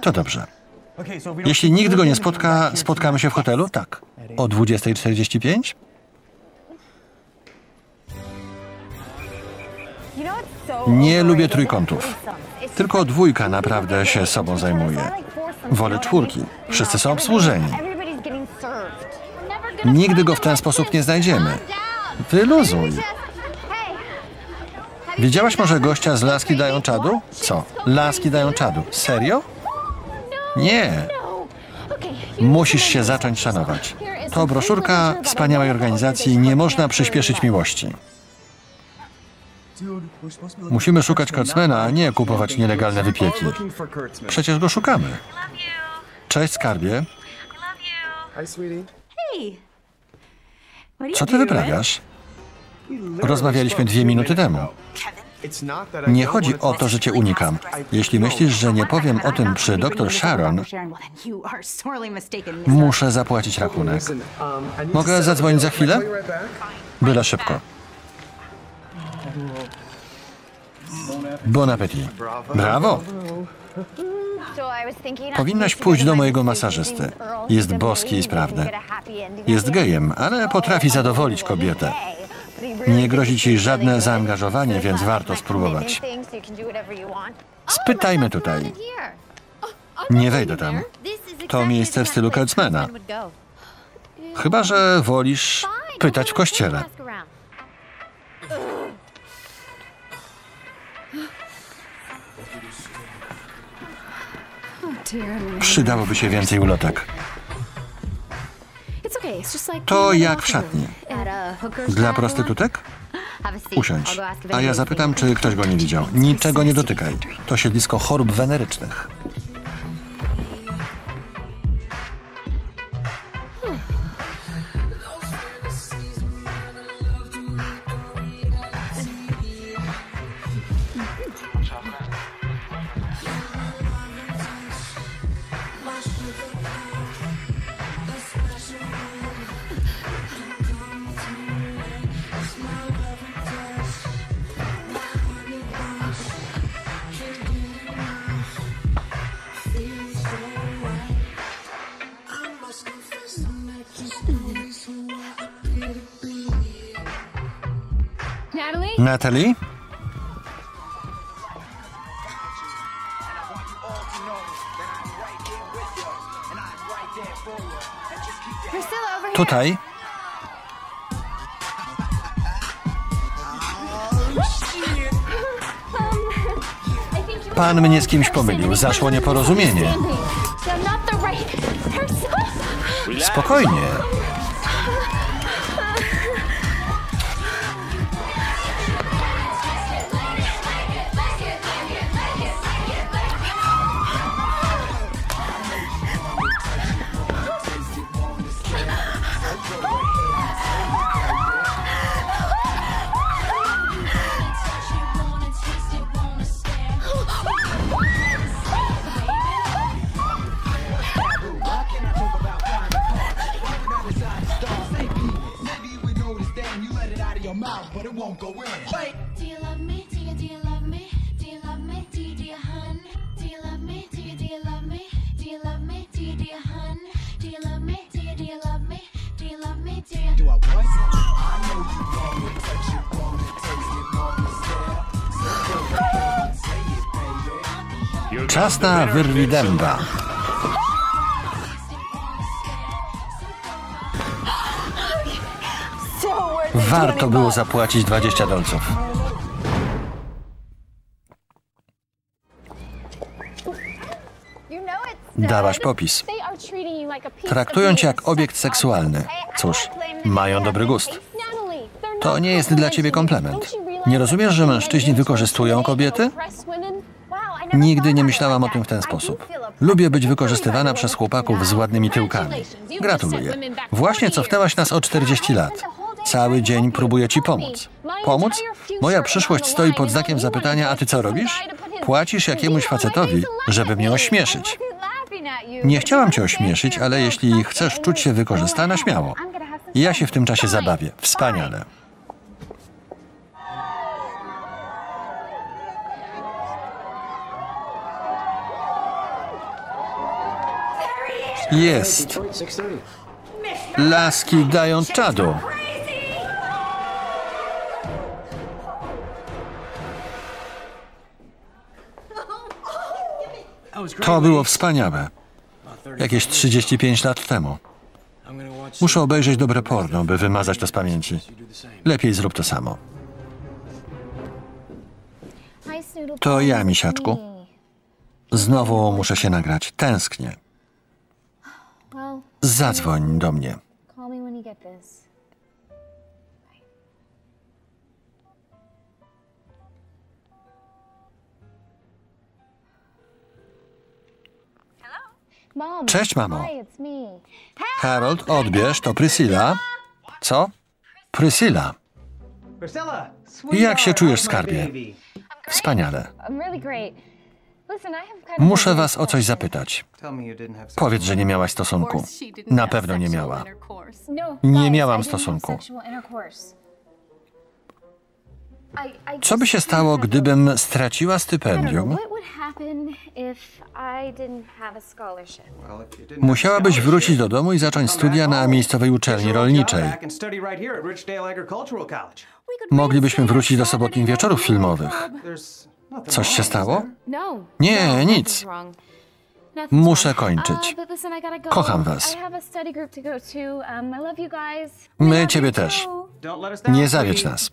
To dobrze. Jeśli nikt go nie spotka, spotkamy się w hotelu? Tak. O 20.45? Nie lubię trójkątów. Tylko dwójka naprawdę się sobą zajmuje. Wolę czwórki. Wszyscy są obsłużeni. Nigdy go w ten sposób nie znajdziemy. Wyluzuj. Widziałaś może gościa z laski dają czadu? Co? Laski dają czadu. Serio? Nie. Musisz się zacząć szanować. To broszurka wspaniałej organizacji Nie można przyspieszyć miłości. Musimy szukać Kurtzmana, a nie kupować nielegalne wypieki. Przecież go szukamy. Cześć, skarbie. Co ty wyprawiasz? Rozmawialiśmy dwie minuty temu. Nie chodzi o to, że cię unikam. Jeśli myślisz, że nie powiem o tym przy dr Sharon, muszę zapłacić rachunek. Mogę zadzwonić za chwilę? Byle szybko. Bon appetit. Brawo! Powinnaś pójść do mojego masażysty. Jest boski i sprawny. Jest gejem, ale potrafi zadowolić kobietę. Nie grozi ci żadne zaangażowanie, więc warto spróbować. Spytajmy tutaj. Nie wejdę tam. To miejsce w stylu Kurtzmana. Chyba, że wolisz pytać w kościele. Przydałoby się więcej ulotek. To jak w szatni. Dla prostytutek? Usiądź. A ja zapytam, czy ktoś go nie widział. Niczego nie dotykaj. To siedlisko chorób wenerycznych. Natalie? Tutaj. Pan mnie z kimś pomylił. Zaszło nieporozumienie. Spokojnie. Czas na wyrwi dęba. Warto było zapłacić 20 dolców. Dałaś popis. Traktują cię jak obiekt seksualny. Cóż, mają dobry gust. To nie jest dla ciebie komplement. Nie rozumiesz, że mężczyźni wykorzystują kobiety? Nigdy nie myślałam o tym w ten sposób. Lubię być wykorzystywana przez chłopaków z ładnymi tyłkami. Gratuluję. Właśnie cofnęłaś nas o 40 lat. Cały dzień próbuję ci pomóc. Pomóc? Moja przyszłość stoi pod znakiem zapytania, a ty co robisz? Płacisz jakiemuś facetowi, żeby mnie ośmieszyć. Nie chciałam cię ośmieszyć, ale jeśli chcesz czuć się wykorzystana, śmiało. Ja się w tym czasie zabawię. Wspaniale. Jest. Laski dają czadu. To było wspaniałe. Jakieś 35 lat temu. Muszę obejrzeć dobre porno, by wymazać to z pamięci. Lepiej zrób to samo. To ja, misiaczku. Znowu muszę się nagrać. Tęsknię. Zadzwoń do mnie. Cześć, mamo. Harold, odbierz, to Priscilla. Co? Priscilla. Jak się czujesz, skarbie? Wspaniale. Muszę was o coś zapytać. Powiedz, że nie miałaś stosunku. Na pewno nie miała. No, Nie miałam stosunku. Co by się stało, gdybym straciła stypendium? Musiałabyś wrócić do domu i zacząć studia na miejscowej uczelni rolniczej. Moglibyśmy wrócić do sobotnich wieczorów filmowych. Nothing Coś się wrong, is stało? there? No. Nie, no, nic. Muszę kończyć. Uh. Kocham was. Um. My ciebie też. Nie zawiedź nas.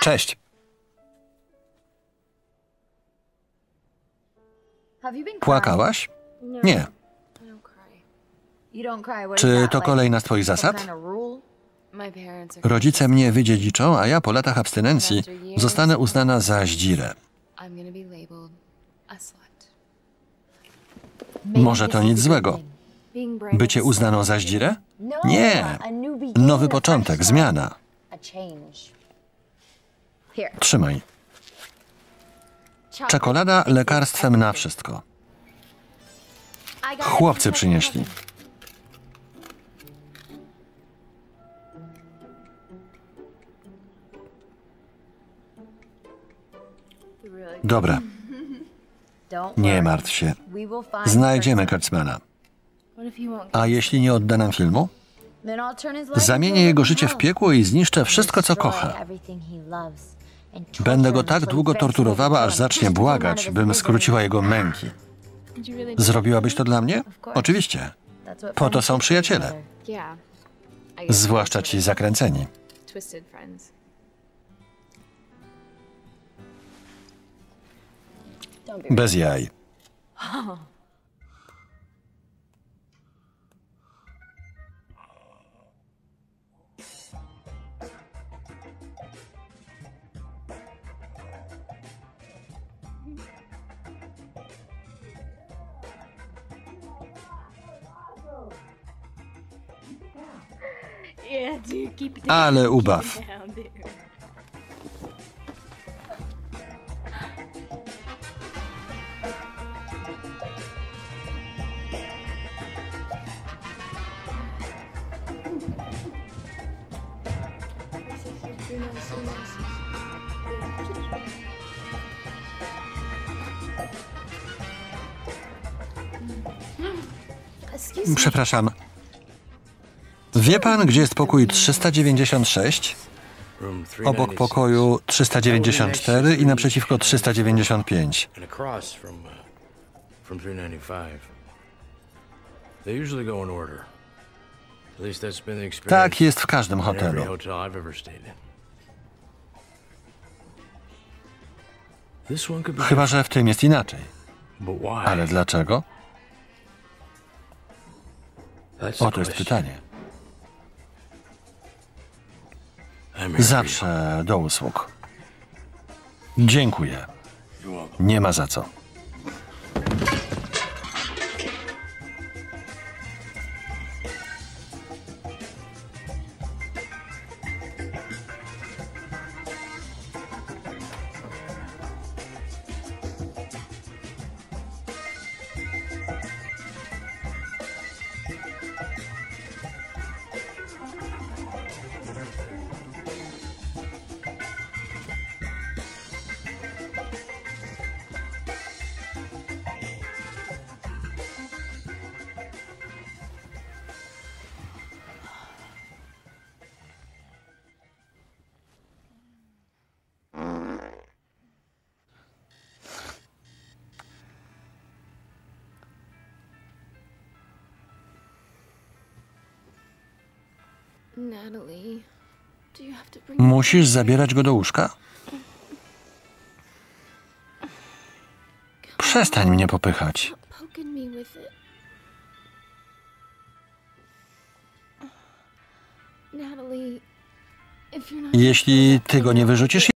Cześć. What is Czy that, to kolejna z twoich zasad? Rodzice mnie wydziedziczą, a ja po latach abstynencji zostanę uznana za zdzirę. Może to nic złego. Bycie uznaną za zdzirę? No, Nie. beginning, Nowy początek, zmiana. Trzymaj. Czekolada lekarstwem na wszystko. Chłopcy przynieśli. Dobra, nie martw się. Znajdziemy won't A jeśli nie odda nam filmu? Zamienię jego życie w piekło i zniszczę wszystko, co kocha. Będę go tak długo torturowała, aż zacznie błagać, bym skróciła jego męki. Zrobiłabyś to dla mnie? Oczywiście. Po to są przyjaciele. Zwłaszcza ci zakręceni. Bez jaj. Ale ubaw. Przepraszam. Wie pan, gdzie jest pokój 396? Obok pokoju 394 i naprzeciwko 395. and across from uh, from 395. They usually go in order. At least that's been the experience Tak jest w każdym hotelu. Chyba, że w tym jest inaczej. Ale dlaczego? Oto jest pytanie. Zawsze do usług. Dziękuję. Nie ma za co. Musisz zabierać go do łóżka? Przestań mnie popychać. Jeśli ty go nie wyrzucisz,